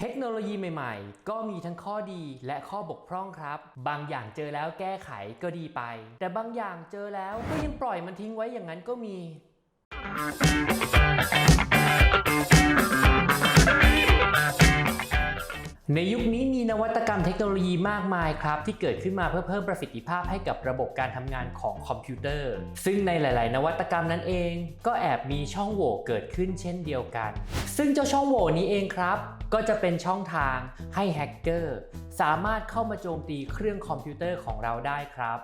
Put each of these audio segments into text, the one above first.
เทคโนโลยีใหม่ๆ ก็มีทั้งข้อดีและข้อบกพร่องครับ บางอย่างเจอแล้วแก้ไขก็ดีไป แต่บางอย่างเจอแล้วก็ยังปล่อยมันทิ้งไว้อย่างนั้นก็มี ในยุคนี้มีนวัตกรรมเทคโนโลยีมากมายครับ ที่เกิดขึ้นมาเพื่อเพิ่มประสิทธิภาพให้กับระบบการทำงานของคอมพิวเตอร์ ซึ่งในหลาย ๆ นวัตกรรมนั้นเอง ก็แอบมีช่องโหว่เกิดขึ้นเช่นเดียวกัน ซึ่งเจ้าช่องโหว่นี้เองครับ ก็จะเป็นช่องทางให้แฮกเกอร์ สามารถเข้ามาโจมตีเครื่องคอมพิวเตอร์ของเราได้ครับ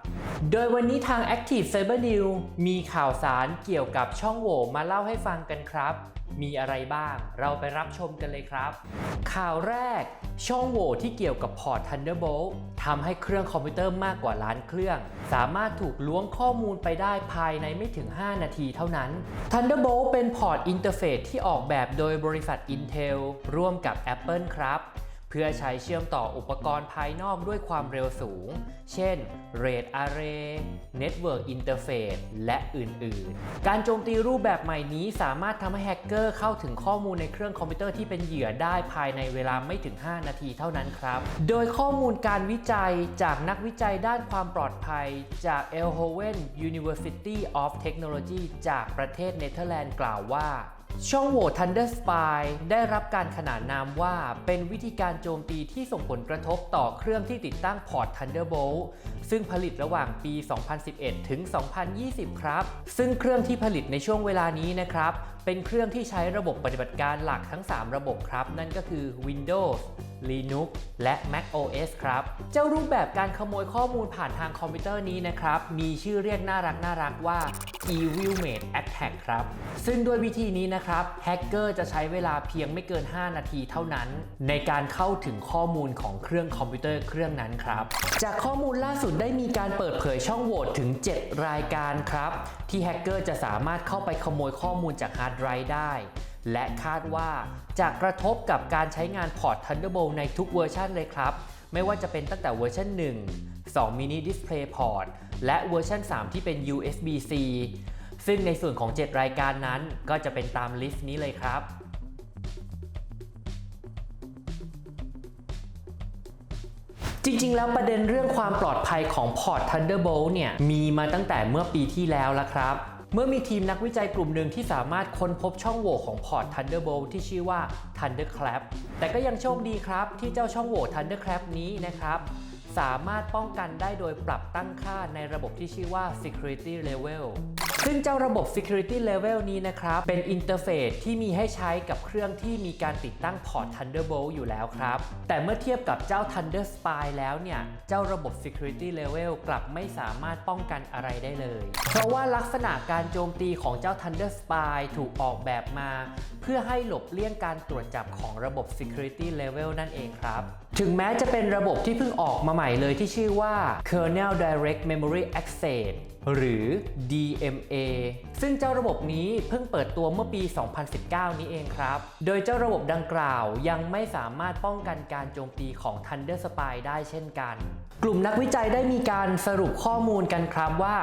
โดยวันนี้ทาง Active Cyber News มีข่าวสารเกี่ยวกับช่องโหว่มาเล่าให้ฟังกันครับ มีอะไรบ้าง เราไปรับชมกันเลยครับ ข่าวแรก ช่องโหว่ที่เกี่ยวกับพอร์ต Thunderbolt ทำให้เครื่องคอมพิวเตอร์มากกว่าล้านเครื่อง สามารถถูกล้วงข้อมูลไปได้ภายในไม่ถึง 5 นาทีเท่านั้น Thunderbolt เป็นพอร์ตอินเทอร์เฟซที่ออกแบบโดยบริษัท Intel ร่วมกับ Apple ครับ พื่อใช้เชื่อมต่ออุปกรณ์ภายนอกด้วยความเร็วสูง เช่น RAID Array Network Interface และอื่นๆ การโจมตีรูปแบบใหม่นี้สามารถทำให้แฮกเกอร์เข้าถึงข้อมูลในเครื่องคอมพิวเตอร์ที่เป็นเหยื่อได้ภายในเวลาไม่ถึง 5 นาทีเท่านั้นครับ โดยข้อมูลการวิจัยจากนักวิจัยด้านความปลอดภัยจาก Eindhoven University of Technology จากประเทศเนเธอร์แลนด์กล่าวว่า ช่องโหว่ Thunder Spy ได้รับการขนานนามว่าเป็นวิธีการโจมตีที่ส่งผลกระทบต่อเครื่องที่ติดตั้งพอร์ต Thunderbolt ซึ่งผลิตระหว่างปี 2011 ถึง 2020 ครับ ซึ่งเครื่องที่ผลิตในช่วงเวลานี้นะครับเป็นเครื่องที่ใช้ระบบปฏิบัติการหลักทั้ง 3 ระบบครับ นั่นก็คือ Windows Linux และ Mac OS ครับ เจ้ารูปแบบการขโมยข้อมูลผ่านทางคอมพิวเตอร์นี้นะครับ มีชื่อเรียกน่ารักน่ารักว่า Evil Mate Attack ครับ ซึ่งด้วยวิธีนี้นะครับแฮกเกอร์จะใช้เวลาเพียงไม่เกิน 5 นาทีเท่านั้น ในการเข้าถึงข้อมูลของเครื่องคอมพิวเตอร์เครื่องนั้นครับ จากข้อมูลล่าสุดได้มีการเปิดเผยช่องโหว่ถึง 7 รายการครับ ที่แฮกเกอร์จะสามารถเข้าไปขโมยข้อมูลจากฮาร์ดไรได้ และคาดว่าจะกระทบกับการใช้งานพอร์ต Thunderbolt ในทุกเวอร์ชันเลยครับ ไม่ว่าจะเป็นตั้งแต่เวอร์ชัน 1 2 mini display port และเวอร์ชัน 3 ที่เป็น USB-C ซึ่งในส่วนของ 7 รายการนั้นก็จะเป็นตามลิสต์นี้เลยครับ จริงๆ แล้วประเด็นเรื่องความปลอดภัยของพอร์ต Thunderbolt เนี่ย มีมาตั้งแต่เมื่อปีที่แล้วแล้วครับ เมื่อมีทีมนักวิจัยกลุ่มหนึ่งที่สามารถค้นพบช่องโหว่ของพอร์ต Thunderbolt ที่ชื่อว่า Thunderclap แต่ก็ยังโชคดีครับ ที่เจ้าช่องโหว่ Thunderclap นี้นะครับ สามารถป้องกันได้โดยปรับตั้งค่าในระบบที่ชื่อว่า security level ซึ่งเจ้าระบบ security level นี้นะครับ เป็นอินเทอร์เฟซที่มีให้ใช้กับเครื่องที่มีการติดตั้งพอร์ต Thunderbolt อยู่แล้วครับ แต่เมื่อเทียบกับเจ้า Thunder Spy แล้วเนี่ย เจ้าระบบ security level กลับไม่สามารถป้องกันอะไรได้เลย เพราะว่าลักษณะการโจมตีของเจ้า Thunder Spy ถูกออกแบบมา เพื่อให้หลบเลี่ยงการตรวจจับของระบบ security level นั่นเองครับถึงแม้จะเป็นระบบที่เพิ่งออกมาใหม่เลยที่ชื่อว่า Kernel Direct Memory Access หรือ DMA ซึ่งเจ้าระบบนี้เพิ่งเปิดตัวเมื่อปี 2019 นี้เองครับ โดยเจ้าระบบดังกล่าวยังไม่สามารถป้องกันการโจมตีของ Thunder Spy ได้เช่นกัน กลุ่มนักวิจัยได้มีการสรุปข้อมูลกันครับว่า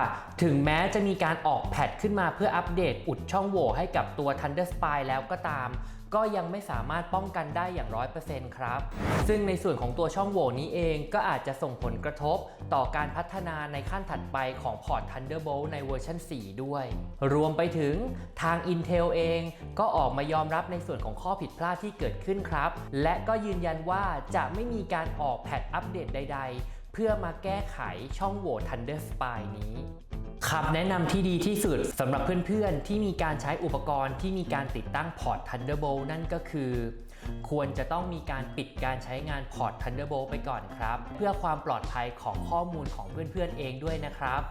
ถึงแม้จะมีการออกแพทขึ้นมาเพื่ออัปเดตอุดช่องโหว่ให้กับตัว Thunder Spy แล้วก็ตาม ก็ยังไม่สามารถป้องกันได้อย่าง 100%ครับ ซึ่งในส่วนของตัวช่องโหว่นี้เองก็อาจจะส่งผลกระทบต่อการพัฒนาในขั้นถัดไปของพอร์ต Thunderbolt ในเวอร์ชัน4 ด้วย รวมไปถึงทาง Intel เองก็ออกมายอมรับในส่วนของข้อผิดพลาดที่เกิดขึ้นครับ และก็ยืนยันว่าจะไม่มีการออกแพทอัปเดตใด ๆ เพื่อมาแก้ไขช่องโหว่ Thunder Spy นี้ คำแนะนำที่ดีที่สุดสำหรับเพื่อนๆ ที่มีการใช้อุปกรณ์ที่มีการติดตั้งพอร์ต Thunderbolt นั่นก็คือ ควรจะต้องมีการปิดการใช้งานพอร์ต Thunderbolt ไปก่อนครับ เพื่อความปลอดภัยของข้อมูลของเพื่อนๆเองด้วยนะครับ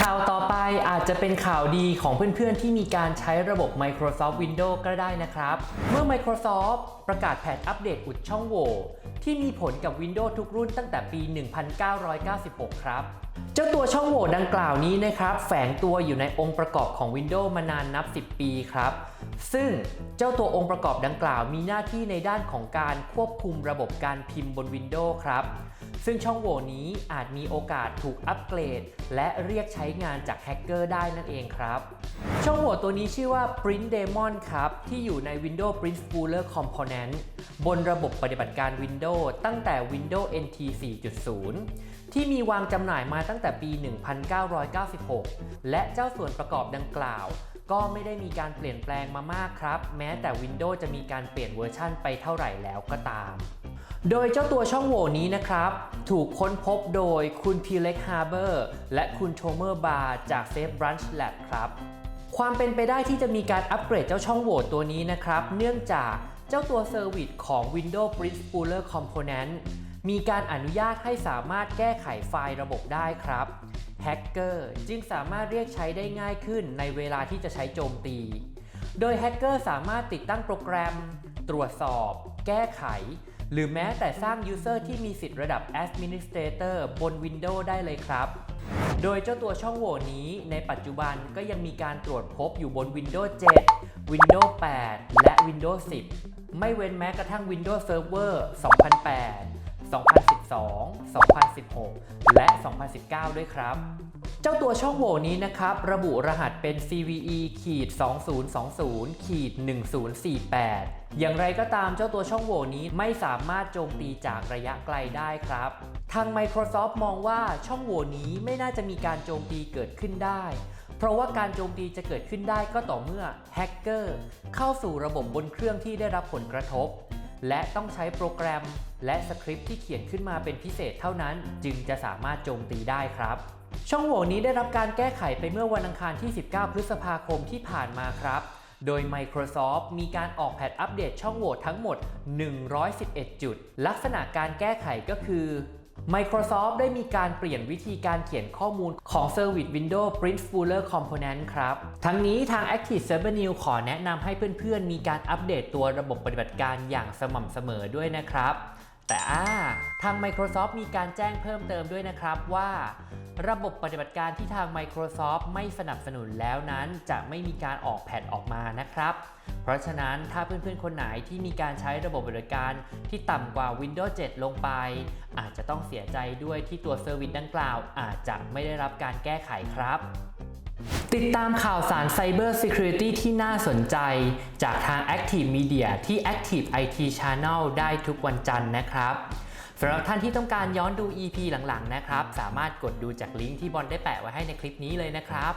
ข่าวต่อไปอาจจะเป็นข่าวดีของเพื่อนๆ ที่มีการใช้ระบบ Microsoft Windows ก็ได้นะครับ เมื่อ Microsoft ประกาศแพทอัปเดตอุดช่องโหว่ที่มีผลกับ Windows ทุกรุ่นตั้งแต่ปี 1996 ครับ เจ้าตัวช่องโหว่ดังกล่าวนี้นะครับ แฝงตัวอยู่ในองค์ประกอบของ Windows มานานนับ 10 ปีครับ ซึ่งเจ้าตัวองค์ประกอบดังกล่าวมีหน้าที่ในด้านของการควบคุมระบบการพิมพ์บน Windows ครับ ซึ่งช่องโหว่นี้อาจมีโอกาสถูกอัปเกรด และเรียกใช้งานจากแฮกเกอร์ได้นั่นเองครับ ช่องโหว่ตัวนี้ชื่อว่า Print Daemon ครับ ที่อยู่ใน Windows Print Spooler Component บนระบบปฏิบัติการ Windows ตั้งแต่ Windows NT 4.0 ที่มีวางจำหน่ายมาตั้งแต่ปี 1996 และเจ้าส่วนประกอบดังกล่าว ก็ไม่ได้มีการเปลี่ยนแปลงมามากครับ แม้แต่ Windows จะมีการเปลี่ยนเวอร์ชั่นไปเท่าไหร่แล้วก็ตาม โดยเจ้าตัวช่องโหว่นี้นะครับ ถูกค้นพบโดยคุณพีเล็กฮาร์เบอร์และคุณโทเมอร์บาร์จาก Safe Branch Lab ครับ ความเป็นไปได้ที่จะมีการอัปเกรดเจ้าช่องโหว่ตัวนี้นะครับ เนื่องจากเจ้าตัวเซอร์วิสของ Windows Print Spooler Component มีการอนุญาตให้สามารถแก้ไขไฟล์ระบบได้ครับแฮกเกอร์จึงสามารถเรียกใช้ได้ง่ายขึ้นในเวลาที่จะใช้โจมตี โดยแฮกเกอร์สามารถติดตั้งโปรแกรม ตรวจสอบ แก้ไข หรือแม้แต่สร้าง User ที่มีสิทธิ์ระดับ Administrator บน Windows ได้เลยครับ โดยเจ้าตัวช่องโหว่นี้ในปัจจุบันก็ยังมีการตรวจพบอยู่บน Windows 7 Windows 8 และ Windows 10 ไม่เว้นแม้กระทั่ง Windows Server 2008 2012 2016 และ 2019 ด้วยครับ เจ้าตัวช่องโหว่นี้นะครับ ระบุรหัสเป็น CVE ขีด2020ขีด1048 อย่างไรก็ตามเจ้าตัวช่องโหว่นี้ไม่สามารถโจมตีจากระยะไกลได้ครับ ทาง Microsoft มองว่าช่องโหว่นี้ไม่น่าจะมีการโจมตีเกิดขึ้นได้ เพราะว่าการโจมตีจะเกิดขึ้นได้ก็ต่อเมื่อแฮกเกอร์เข้าสู่ระบบบนเครื่องที่ได้รับผลกระทบ และต้องใช้โปรแกรม และสคริปต์ที่เขียนขึ้นมาเป็นพิเศษเท่านั้น จึงจะสามารถโจมตีได้ครับ ช่องโหว่นี้ได้รับการแก้ไขไปเมื่อวันอังคารที่ 19 พฤษภาคมที่ผ่านมาครับโดย Microsoft มีการออกแพทอัปเดตช่องโหว่ทั้งหมด 111 จุด ลักษณะการแก้ไขก็คือ Microsoft ได้มีการเปลี่ยนวิธีการเขียนข้อมูลของ Service Windows Print Spooler Component ครับ ทั้งนี้ทาง Active Server New ขอแนะนำให้เพื่อนๆ มีการอัปเดตตัวระบบปฏิบัติการอย่างสม่ำเสมอด้วยนะครับ แต่อ่าทาง Microsoft มีการแจ้งเพิ่มเติมด้วยนะครับว่า ระบบปฏิบัติการที่ทาง Microsoft ไม่สนับสนุนแล้วนั้น จะไม่มีการออกแพทออกมานะครับ เพราะฉะนั้นถ้าเพื่อนๆ คนไหนที่มีการใช้ระบบปฏิบัติการที่ต่ำกว่า Windows 7 ลงไป อาจจะต้องเสียใจด้วยที่ตัวเซอร์วิสดังกล่าว อาจจะไม่ได้รับการแก้ไขครับ ติดตามข่าวสาร Cyber Security ที่น่าสนใจ จากทาง Active Media ที่ Active IT Channel ได้ทุกวันจันทร์นะครับสำหรับท่านที่ต้องการย้อนดู EP หลังๆ นะครับ สามารถกดดูจากลิงก์ที่บอลได้แปะไว้ให้ในคลิปนี้เลยนะครับ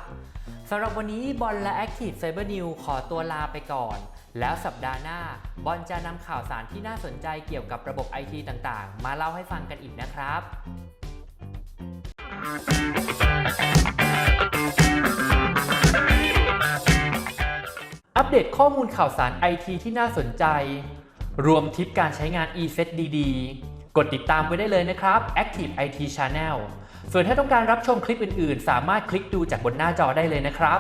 สำหรับวันนี้บอลและ Active Cyber News ขอตัวลาไปก่อน แล้วสัปดาห์หน้า บอลจะนำข่าวสารที่น่าสนใจเกี่ยวกับระบบ IT ต่างๆ มาเล่าให้ฟังกันอีกนะครับ อัปเดตข้อมูลข่าวสาร IT ที่น่าสนใจ รวมทิปการใช้งาน e-set ดีๆ กดติดตามไว้ได้เลยนะครับ Active IT Channel ส่วนถ้าต้องการรับชมคลิปอื่นๆ สามารถคลิกดูจากบนหน้าจอได้เลยนะครับ